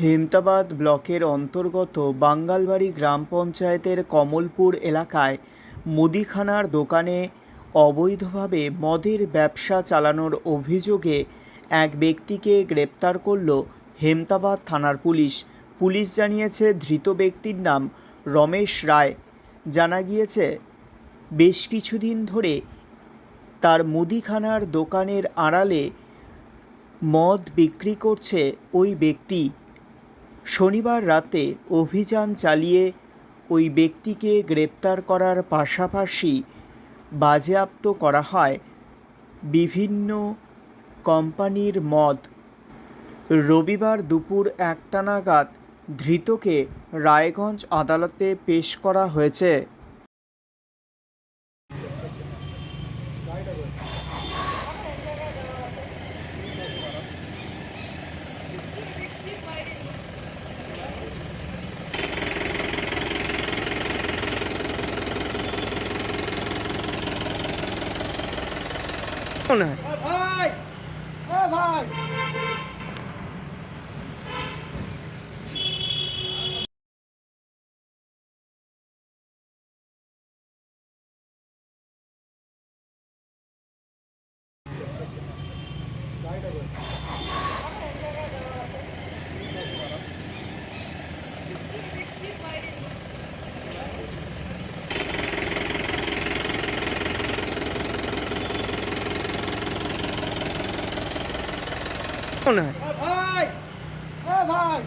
হেমতাবাদ ব্লকের অন্তর্গত বাঙ্গালবাড়ি গ্রাম পঞ্চায়েতের কমলপুর এলাকায় মুদিখানার দোকানে অবৈধভাবে মদের ব্যবসা চালানোর অভিযোগে এক ব্যক্তিকে গ্রেপ্তার করল হেমতাবাদ থানার পুলিশ। পুলিশ জানিয়েছে, ধৃত ব্যক্তির নাম রমেশ রায়। জানা গিয়েছে, বেশ কিছুদিন ধরে তার মুদিখানার দোকানের আড়ালে মদ বিক্রি করছে ওই ব্যক্তি। শনিবার রাতে অভিযান চালিয়ে ওই ব্যক্তিকে গ্রেপ্তার করার পাশাপাশি বাজেয়াপ্ত করা হয় বিভিন্ন কোম্পানির মদ। রবিবার দুপুর একটা নাগাদ ধৃতকে রায়গঞ্জ আদালতে পেশ করা হয়েছে। হয় ভাই ভাই। মনে হয় এ ভাই এ ভাই।